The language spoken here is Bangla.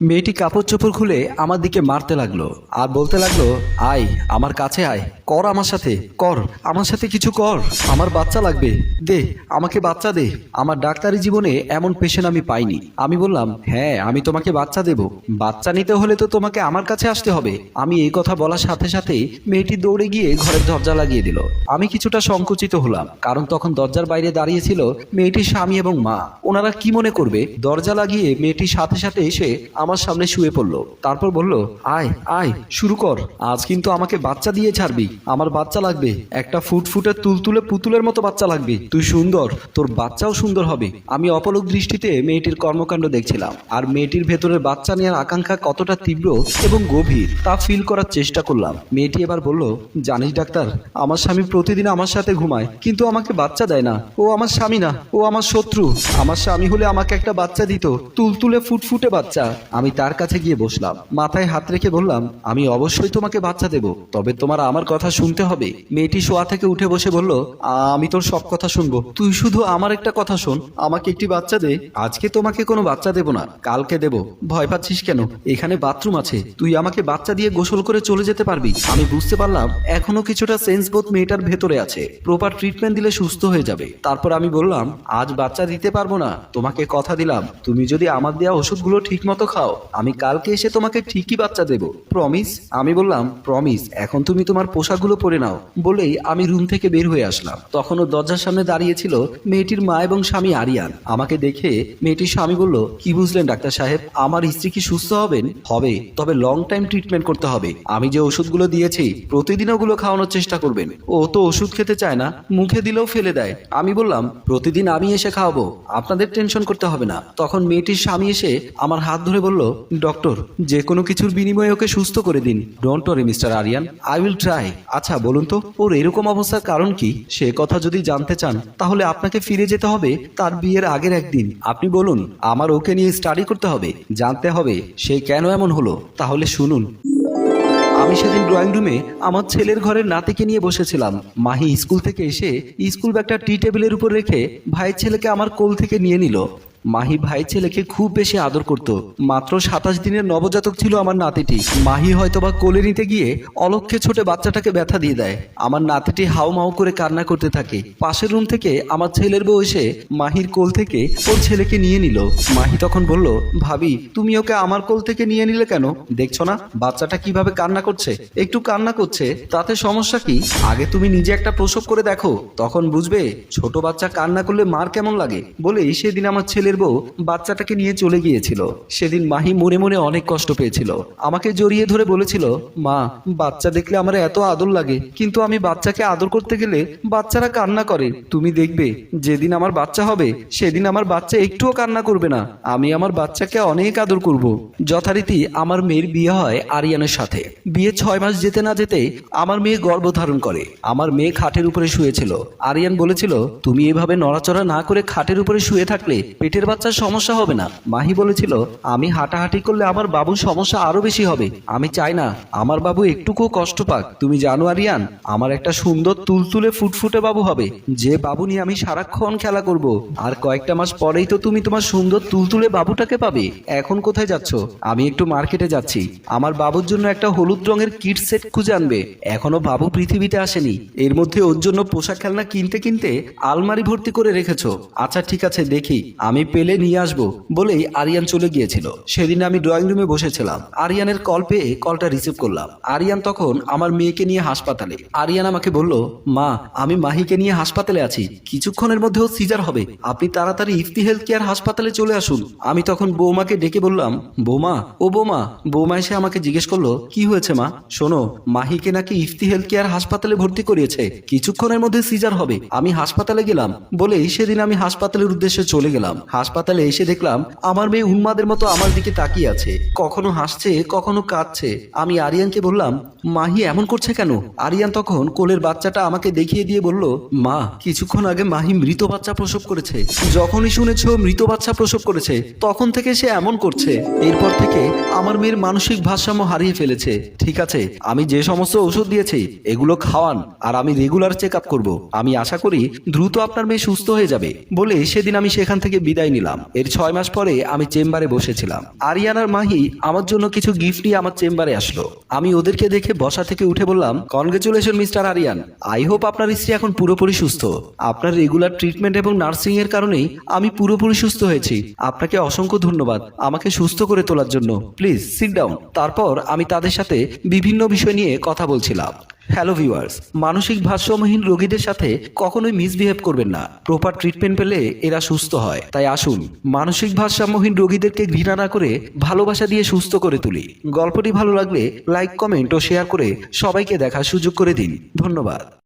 মেয়েটি কাপড় চোপড় খুলে আমার দিকে মারতে লাগল আর বলতে লাগল, আয়, আমার কাছে আয়। কর আমার সাথে, কর। আমার সাথে কিছু কর। আমার বাচ্চা লাগবে। দে, আমাকে বাচ্চা দে। আমার ডাক্তারি জীবনে এমন পেশেন্ট আমি পাইনি। আমি বললাম হ্যাঁ আমি তোমাকে বাচ্চা দেব। বাচ্চা নিতে হলে তো তোমাকে আমার কাছে আসতে হবে। আমি এই কথা বলার সাথে সাথে মেয়েটি দৌড়ে গিয়ে ঘরের দরজা লাগিয়ে দিল। আমি কিছুটা সংকুচিত হলাম, কারণ তখন দরজার বাইরে দাঁড়িয়েছিল মেয়েটির স্বামী এবং মা। ওনারা কি মনে করবে? দরজা লাগিয়ে মেয়েটির সাথে সাথে এসে আমার সামনে শুয়ে পড়ল। তারপর বলল, আয় আয়, শুরু কর। আজ কিন্তু আমাকে বাচ্চা দিয়ে ছাড়বি। আমার বাচ্চা লাগবে। একটা ফুট ফুটফুটে তুলতুলে পুতুলের মতো বাচ্চা লাগবে। তুই সুন্দর। তোর বাচ্চাও সুন্দর হবে। আমি অপলক দৃষ্টিতে মেয়েটির কর্মকাণ্ড দেখছিলাম। আর মেয়েটির ভেতরের বাচ্চা নেওয়ার আকাঙ্ক্ষা কতটা তীব্র এবং গভীর, তা ফিল করার চেষ্টা করলাম। মেয়েটি এবার বলল, জানিস ডাক্তার, আমার স্বামী প্রতিদিন আমার সাথে ঘুমায়, কিন্তু আমাকে বাচ্চা দেয় না। ও আমার স্বামী না। ও আমার শত্রু। আমার স্বামী হলে আমাকে একটা বাচ্চা দিত। তুলতুলে ফুটফুটে বাচ্চা। আমি তার কাছে গিয়ে বসলাম। মাথায় হাত রেখে বললাম, আমি অবশ্যই তোমাকে বাচ্চা দেব, তবে তোমার আমার কথা শুনতে হবে। মেয়েটি শোয়া থেকে উঠে বসে বলল আমি তোর সব কথা শুনব। তুই শুধু আমার একটা কথা শোন, আমাকে একটি বাচ্চা দে। আজকে তোমাকে কোনো বাচ্চা দেব না, কালকে দেব। ভয় পাচ্ছিস কেন? এখানে বাথরুম আছে। তুই আমাকে বাচ্চা দিয়ে গোসল করে চলে যেতে পারবি। আমি বুঝতে পারলাম, এখনও কিছুটা সেন্স বোধ মেয়েটার ভেতরে আছে। প্রপার ট্রিটমেন্ট দিলে সুস্থ হয়ে যাবে। তারপর আমি বললাম, আজ বাচ্চা দিতে পারব না, তোমাকে কথা দিলাম। তুমি যদি আমার দেওয়া ওষুধগুলো ঠিক মতো খাও আমি কালকে এসে তোমাকে ঠিকই বাচ্চা দেব। প্রমিস আমি বললাম প্রমিস এখন তুমি তোমার পোশাকগুলো পরে নাও। বলেই আমি রুম থেকে বের হয়ে আসলাম। তখন ও দরজার সামনে দাঁড়িয়েছিল মেয়েটির মা এবং স্বামী আরিয়ান। আমাকে দেখে মেয়েটির স্বামী বলল, কি বুঝলেন ডাক্তার সাহেব? আমার স্ত্রী কি সুস্থ হবেন? হবে, তবে লং টাইম ট্রিটমেন্ট করতে হবে। আমি যে ওষুধগুলো দিয়েছি, প্রতিদিন ওগুলো খাওয়ানোর চেষ্টা করবেন। ও তো ওষুধ খেতে চায় না, মুখে দিলেও ফেলে দেয়। আমি বললাম, প্রতিদিন আমি এসে খাওয়াবো, আপনাদের টেনশন করতে হবে না। তখন মেয়েটির স্বামী এসে আমার হাত ধরে বলল ডক্টর যে কোনো কিছুর বিনিময়ে ওকে সুস্থ করে দিন। Don't worry mister Aryan I will try আচ্ছা বলুন তো, ওর এরকম অবস্থার কারণ কি? সে কথা যদি জানতে চান, তাহলে আপনাকে ফিরে যেতে হবে তার বিয়ের আগের একদিন। আপনি বলুন, আমার ওকে নিয়ে স্টাডি করতে হবে, জানতে হবে সে কেন এমন হলো। তাহলে শুনুন। আমি সেদিন ড্রয়িং রুমে আমার ছেলের ঘরের নাতিকে নিয়ে বসেছিলাম। মাহি স্কুল থেকে এসে, স্কুল ব্যাগটা টি টেবিলের উপর রেখে ভাইয়ের ছেলেকে আমার কোল থেকে নিয়ে নিল। মাহি ভাই ছেলেকে খুব বেশি আদর করত। মাত্র সাতাশ দিনের নবজাতক ছিল আমার নাতিটি। মাহি হয়তোবা কোলে নিতে গিয়ে অলক্ষে ছোটে বাচ্চাটাকে ব্যথা দিয়ে দেয়। আমার নাতিটি হাউ মাউ করে কান্না করতে থাকে। পাশের রুম থেকে আমার ছেলের বউ এসে মাহির কোল থেকে ওর ছেলেকে নিয়ে নিল। মাহি তখন বলল, ভাবি, তুমি ওকে আমার কোল থেকে নিয়ে নিলে কেন? দেখছ না, বাচ্চাটা কীভাবে কান্না করছে? একটু কান্না করছে, তাতে সমস্যা কি? আগে তুমি নিজে একটা প্রসব করে দেখো। তখন বুঝবে, ছোট বাচ্চা কান্না করলে মার কেমন লাগে? বলেই সেদিন আমার ছেলের বউ বাচ্চাটাকে নিয়ে চলে গিয়েছিল। সেদিন মাহি মনে মনে অনেক কষ্ট পেয়েছিল। আমাকে জড়িয়ে ধরে বলেছিল, মা, বাচ্চা দেখলে আমার এত আদর লাগে, কিন্তু আমি বাচ্চাকে আদর করতে গেলে বাচ্চারা কান্না করে। তুমি দেখবে, যেদিন আমার বাচ্চা হবে, সেদিন আমার বাচ্চা একটুও কান্না করবে না। আমি আমার বাচ্চাকে অনেক আদর করব। যথারীতি আমার মেয়ের বিয়ে হয় আরিয়ানের সাথে। বিয়ে ছয় মাস যেতে না যেতে আমার মেয়ে গর্ভধারণ করে। আমার মেয়ে খাটের উপরে শুয়েছিল। আরিয়ান বলেছিল, তুমি এভাবে নড়াচড়া না করে খাটের উপরে শুয়ে থাকলে পেটের বাচ্চার সমস্যা হবে না। মাহি বলেছিল, আমি হাঁটাহাঁটি করলে আমার বাবুর সমস্যা আরও বেশি হবে। আমি চাই না, আমার বাবু একটুকুও কষ্ট পাক। তুমি জানো আরিয়ান, আমার একটা সুন্দর তুলতুলে ফুটফুটে বাবু হবে। যে বাবু নিয়ে আমি সারাক্ষণ খেলা করব, আর কয়েকটা মাস পরেই তো তুমি তোমার সুন্দর তুলতুলে বাবুটাকে পাবে। এখন কোথায় যাচ্ছ? আমি একটু মার্কেটে যাচ্ছি। আমার বাবুর জন্য একটা হলুদ রঙের কিট সেট খুঁজে আনবে। এখনও বাবু পৃথিবীতে আসেনি। এর মধ্যে ওর জন্য পোশাক খেলনা কিনতে কিনতে আলমারি ভর্তি করে রেখেছো। আচ্ছা ঠিক আছে, দেখি। আমি পেলে নিয়ে আসব বলেই আরিয়ান চলে গিয়েছিল। সেদিন আমি ড্রয়িং রুমে বসেছিলাম। আরিয়ানের কল পেয়ে কলটা রিসিভ করলাম। আরিয়ান তখন আমার মেয়েকে নিয়ে হাসপাতালে। আরিয়ান আমাকে বলল, মা, আমি মাহিকে নিয়ে হাসপাতালে আছি। কিছুক্ষণের মধ্যেও সিজার হবে। আপনি তাড়াতাড়ি ইফতি হেলথ কেয়ার হাসপাতালে চলে আসুন। আমি তখন বৌমাকে ডেকে বললাম, বৌমা, ও বৌমা। বৌমা এসে আমাকে জিজ্ঞেস করল, কি হয়েছে মা? শোনো, মাহিকে নাকি ইফতি হেলথ কেয়ার হাসপাতালে ভর্তি করিয়েছে। কিছুক্ষণের মধ্যে সিজার হবে। আমি হাসপাতালে গেলাম বলেই সেদিন আমি হাসপাতালের উদ্দেশ্যে চলে গেলাম। হাসপাতালে এসে দেখলাম, আমার মেয়ে উন্মাদের মতো আমার দিকে তাকিয়ে আছে। কখনো হাসছে, কখনো কাঁদছে। আমি আরিয়ানকে বললাম, মাহি, এমন করছে কেন? আরিয়ান তখন কোলের বাচ্চাটা আমাকে দেখিয়ে দিয়ে বলল, মা, কিছুক্ষণ আগে মাহি মৃত বাচ্চা প্রসব করেছে। যখনই শুনেছ মৃত বাচ্চা প্রসব করেছে, তখন থেকে সে এমন করছে। এরপর থেকে আমার মেয়ের মানসিক ভারসাম্য হারিয়ে ফেলেছে। ঠিক আছে, আমি যে সমস্ত ওষুধ দিয়েছি, এগুলো খাওয়ান আর আমি রেগুলার চেক আপ করব। আমি আশা করি দ্রুত আপনার মেয়ে সুস্থ হয়ে যাবে। বলে সেদিন আমি সেখান থেকে বিদায় বিদায় নিলাম। এর ছয় মাস পরে আমি চেম্বারে বসেছিলাম। আরিয়ানার মাহি আমার জন্য কিছু গিফট নিয়ে আমার চেম্বারে আসলো। আমি ওদেরকে দেখে বসা থেকে উঠে বললাম congratulation mister Aryan I hope আপনার স্ত্রী এখন পুরোপুরি সুস্থ। আপনার রেগুলার ট্রিটমেন্ট এবং নার্সিং এর কারণেই আমি পুরোপুরি সুস্থ হয়েছি। আপনাকে অসংখ্য ধন্যবাদ। আমাকে সুস্থ করে তোলার জন্য। প্লিজ সিট ডাউন তারপর আমি তাদের সাথে বিভিন্ন বিষয় নিয়ে কথা বলছিলাম। হ্যালো ভিউয়ার্স মানসিক ভারসাম্যহীন রোগীদের সাথে কখনোই মিসবিহেভ করবেন না। প্রপার ট্রিটমেন্ট পেলে এরা সুস্থ হয়। তাই আসুন, মানসিক ভারসাম্যহীন রোগীদেরকে ঘৃণা না করে ভালোবাসা দিয়ে সুস্থ করে তুলি। গল্পটি ভালো লাগলে লাইক কমেন্ট ও শেয়ার করে সবাইকে দেখার সুযোগ করে দিন। ধন্যবাদ।